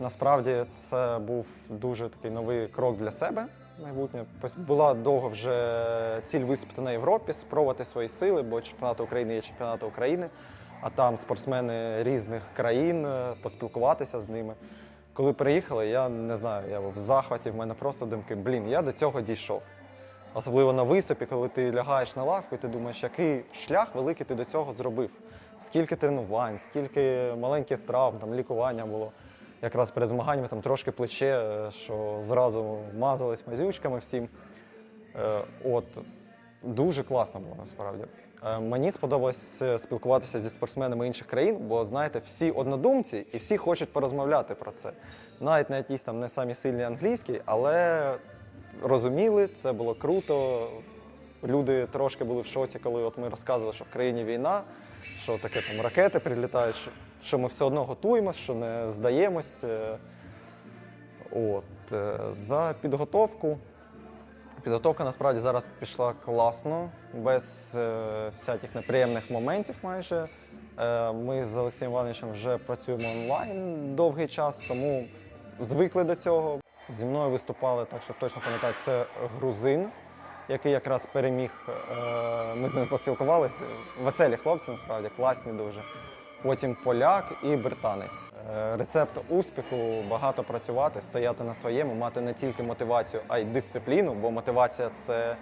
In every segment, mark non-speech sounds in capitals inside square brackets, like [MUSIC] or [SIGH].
Насправді це був дуже такий новий крок для себе. Майбутнє була довго вже ціль виступити на Європі, спробувати свої сили, бо чемпіонат України є чемпіонат України, а там спортсмени різних країн, е, поспілкуватися з ними. Коли приїхали, я не знаю, я був в захваті, в мене просто думки, блін, я до цього дійшов. Особливо на виступі, коли ти лягаєш на лавку, і ти думаєш, який шлях великий ти до цього зробив. Скільки тренувань, скільки маленьких травм, там лікування було. Якраз перед змаганнями там трошки плече, е, що зразу мазались мазючками всім. Е, От дуже класно було насправді. Е, Мені сподобалось спілкуватися зі спортсменами інших країн, бо знаєте, всі однодумці і всі хочуть порозмовляти про це. Навіть на якісь там не самі сильні англійські, але розуміли, це було круто. Люди трошки були в шоці, коли от ми розказували, що в країні війна, що таке там ракети прилітають, що, що ми все одно готуємося, що не здаємось. Е, От, е, за підготовку. Підготовка насправді зараз пішла класно, без е, всяких неприємних моментів майже. Е, ми з Олексієм Івановичем вже працюємо онлайн довгий час, тому звикли до цього. Зі мною виступали, так що точно пам'ятаю, це грузин, який якраз переміг. Е, ми з ним поспілкувалися. Веселі хлопці, насправді, класні дуже. Потім поляк і британець. Е, Рецепт успіху багато працювати, стояти на своєму, мати не тільки мотивацію, а й дисципліну, бо мотивація це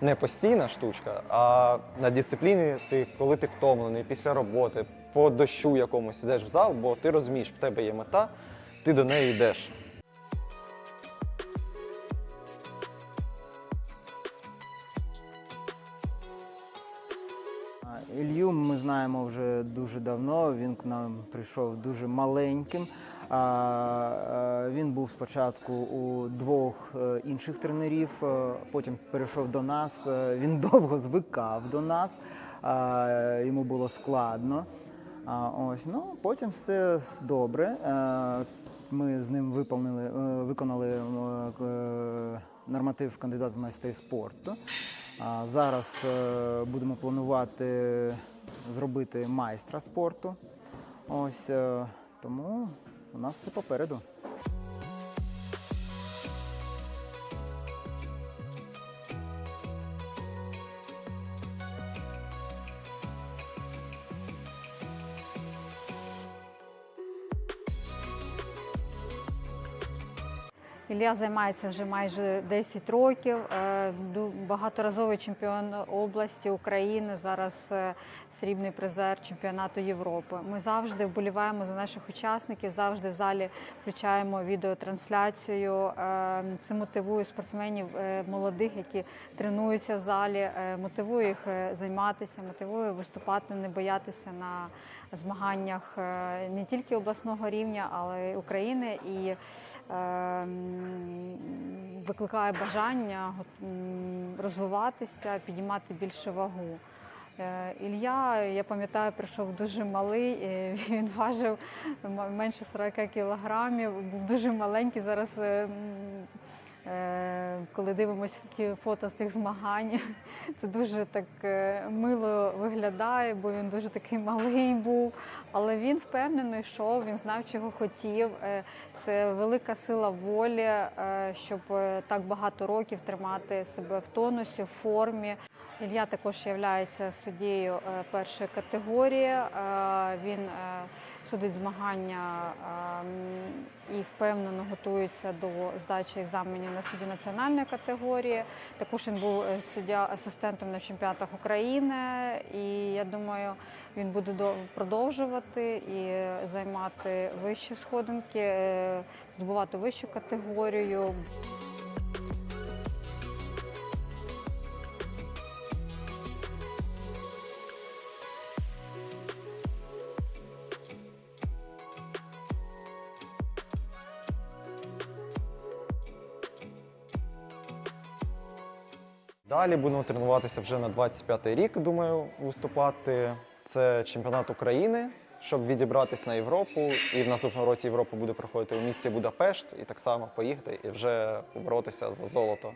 не постійна штучка, а на дисципліні ти, коли ти втомлений після роботи, по дощу якомусь йдеш в зал, бо ти розумієш, в тебе є мета, ти до неї йдеш. Ілью ми знаємо вже дуже давно. Він к нам прийшов дуже маленьким. Він був спочатку у двох е, інших тренерів, е, потім перейшов до нас. Е, Він [LAUGHS] довго звикав до нас, йому було складно. Ось, ну, потім все добре. Ми з ним виконали норматив кандидат в майстри спорту. Зараз е, будемо планувати зробити майстра спорту. Ось е, тому у нас все попереду. Ілля займається вже майже 10 років. е, Багаторазовий чемпіон області України. Зараз е, срібний призер чемпіонату Європи. Ми завжди вболіваємо за наших учасників, завжди в залі включаємо відеотрансляцію. Е, Це мотивує спортсменів молодих, які тренуються в залі, мотивує їх займатися, мотивує виступати, не боятися на змаганнях не тільки обласного рівня, але й України. І ем, викликає бажання розвиватися, підіймати більше вагу. Ілья, Ілля, я пам'ятаю, прийшов дуже малий, е, він важив менше 40 кілограмів, був дуже маленький. Зараз, е, е, коли дивимося ті фото з тих змагань, [LAUGHS] це дуже так е, мило виглядає, бо він дуже такий малий був. Але він впевнено йшов, він знав, чого хотів. Е, Це велика сила волі, е, щоб е, так багато років тримати себе в тонусі, в формі. Ілля також є суддєю е, першої категорії. Е, Він е, судить змагання е, і впевнено готується до здачі екзаменів на суді національної категорії. Також він був е, суддя асистентом на чемпіонатах України, і я думаю, він буде до- продовжувати і займати вищі сходинки, е, здобувати вищу категорію. Далі будемо тренуватися вже на 25-й рік, думаю, виступати. Це чемпіонат України, щоб відібратись на Європу. І в наступному році Європа буде проходити у місті Будапешт, і так само поїхати і вже поборотися за золото.